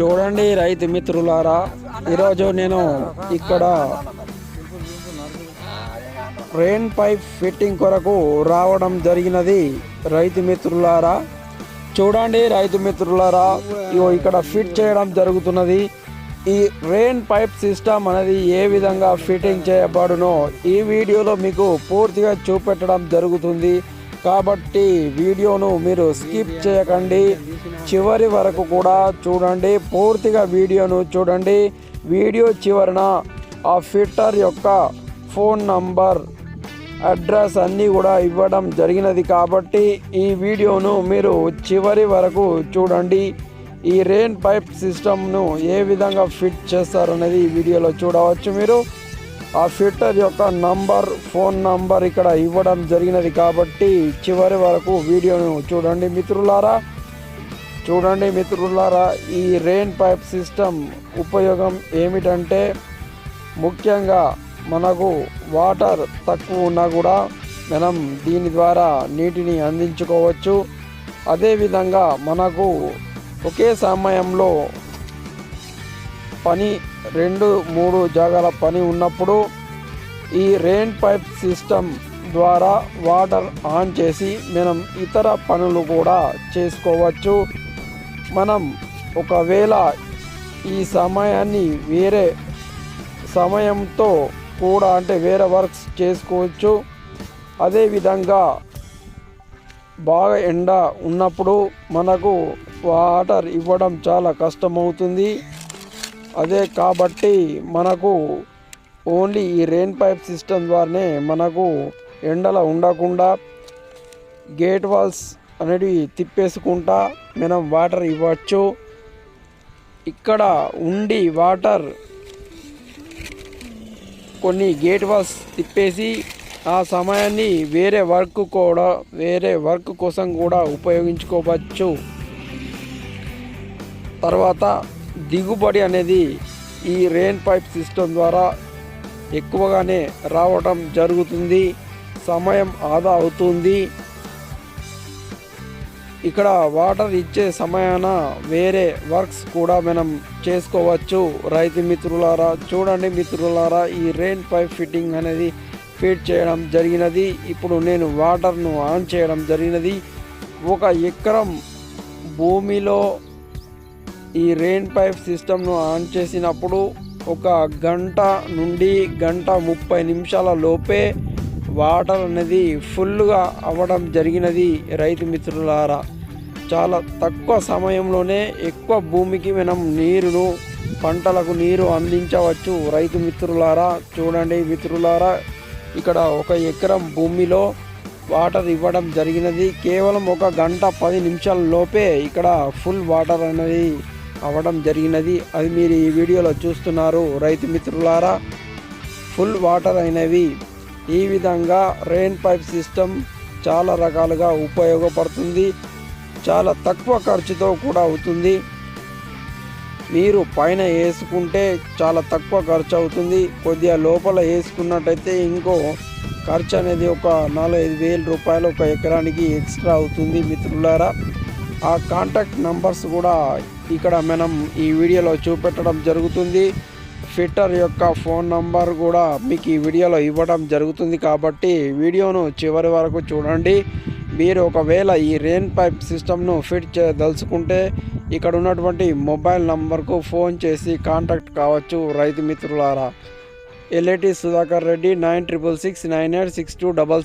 చూడండి రైతు మిత్రులారా ఈరోజు నేను ఇక్కడ రెయిన్ పైప్ ఫిట్టింగ్ కొరకు రావడం జరిగినది రైతు మిత్రులారా. చూడండి రైతు మిత్రులారా ఇగో ఇక్కడ ఫిట్ చేయడం జరుగుతున్నది. ఈ రెయిన్ పైప్ సిస్టమ్ అనేది ఏ విధంగా ఫిట్టింగ్ చేయబడునో ఈ వీడియోలో మీకు పూర్తిగా చూపెట్టడం జరుగుతుంది. కాబట్టి వీడియోను మీరు స్కిప్ చేయకండి. చివరి వరకు కూడా చూడండి. పూర్తిగా వీడియోను చూడండి. వీడియో చివరన ఆ ఫిట్టర్ యొక్క ఫోన్ నంబర్ అడ్రస్ అన్నీ కూడా ఇవ్వడం జరిగినది కాబట్టి ఈ వీడియోను మీరు చివరి వరకు చూడండి. ఈ రెయిన్ పైప్ సిస్టమ్ను ఏ విధంగా ఫిట్ చేస్తారనేది ఈ వీడియోలో చూడవచ్చు మీరు. ఆ ఫిట్టర్ యొక్క నంబర్ ఫోన్ నంబర్ ఇక్కడ ఇవ్వడం జరిగినది కాబట్టి చివరి వరకు వీడియోను చూడండి మిత్రులారా. చూడండి మిత్రులారా ఈ రెయిన్ పైప్ సిస్టమ్ ఉపయోగం ఏమిటంటే ముఖ్యంగా మనకు వాటర్ తక్కువ ఉన్నా కూడా మనం దీని ద్వారా నీటిని అందించుకోవచ్చు. అదేవిధంగా మనకు ఒకే సమయంలో పని రెండు మూడు జాగాల పని ఉన్నప్పుడు ఈ రెయిన్ పైప్ సిస్టమ్ ద్వారా వాటర్ ఆన్ చేసి మనం ఇతర పనులు కూడా చేసుకోవచ్చు. మనం ఒకవేళ ఈ సమయాన్ని వేరే సమయంతో కూడా అంటే వేరే వర్క్స్ చేసుకోవచ్చు. అదేవిధంగా బాగా ఎండ ఉన్నప్పుడు మనకు వాటర్ ఇవ్వడం చాలా కష్టమవుతుంది. అదే కాబట్టి మనకు ఓన్లీ ఈ రెయిన్ పైప్ సిస్టమ్ ద్వారానే మనకు ఎండల ఉండకుండా గేట్ వాల్స్ అనేవి తిప్పేసుకుంటా మనం వాటర్ ఇవ్వచ్చు. ఇక్కడ ఉండి వాటర్ కొన్ని గేట్ వాల్స్ తిప్పేసి ఆ సమయాన్ని వేరే వర్క్ కూడా వేరే వర్క్ కోసం కూడా ఉపయోగించుకోవచ్చు. తర్వాత దిగుబడి అనేది ఈ రెయిన్ పైప్ సిస్టమ్ ద్వారా ఎక్కువగానే రావడం జరుగుతుంది. సమయం ఆదా అవుతుంది. ఇక్కడ వాటర్ ఇచ్చే సమయాన వేరే వర్క్స్ కూడా మనం చేసుకోవచ్చు. రైతు మిత్రులారా చూడండి మిత్రులారా ఈ రెయిన్ పైప్ ఫిట్టింగ్ అనేది ఫిట్ చేయడం జరిగినది. ఇప్పుడు నేను వాటర్ను ఆన్ చేయడం జరిగినది. ఒక ఎకరం భూమిలో ఈ రెయిన్ పైప్ సిస్టమ్ను ఆన్ చేసినప్పుడు ఒక గంట నుండి గంట ముప్పై నిమిషాల లోపే వాటర్ అనేది ఫుల్గా అవ్వడం జరిగినది రైతు మిత్రులారా. చాలా తక్కువ సమయంలోనే ఎక్కువ భూమికి మనం నీరును పంటలకు నీరు అందించవచ్చు రైతు మిత్రులారా. చూడండి మిత్రులారా ఇక్కడ ఒక ఎకరం భూమిలో వాటర్ ఇవ్వడం జరిగినది. కేవలం ఒక గంట పది నిమిషాల లోపే ఇక్కడ ఫుల్ వాటర్ అనేది అవ్వడం జరిగినది. అది మీరు ఈ వీడియోలో చూస్తున్నారు. రైతు మిత్రులారా ఫుల్ వాటర్ అయినవి. ఈ విధంగా రెయిన్ పైప్ సిస్టమ్ చాలా రకాలుగా ఉపయోగపడుతుంది. చాలా తక్కువ ఖర్చుతో కూడా అవుతుంది. మీరు పైన వేసుకుంటే చాలా తక్కువ ఖర్చు అవుతుంది. కొద్దిగా లోపల వేసుకున్నట్టయితే ఇంకో ఖర్చు అనేది ఒక నాలుగైదు వేల రూపాయలు ఒక ఎకరానికి ఎక్స్ట్రా అవుతుంది మిత్రులారా. ఆ కాంటాక్ట్ నంబర్స్ కూడా ఇక్కడ మనం ఈ వీడియోలో చూపెట్టడం జరుగుతుంది. ఫిట్టర్ యొక్క ఫోన్ నంబర్ కూడా మీకు ఈ వీడియోలో ఇవ్వడం జరుగుతుంది కాబట్టి వీడియోను చివరి వరకు చూడండి. మీరు ఒకవేళ ఈ రెయిన్ పైప్ సిస్టమ్ను ఫిట్ చేయదలుచుకుంటే ఇక్కడ ఉన్నటువంటి మొబైల్ నంబర్కు ఫోన్ చేసి కాంటాక్ట్ కావచ్చు రైతు మిత్రులారా. LAT Sudhakar Reddy nine triple six nine eight six two double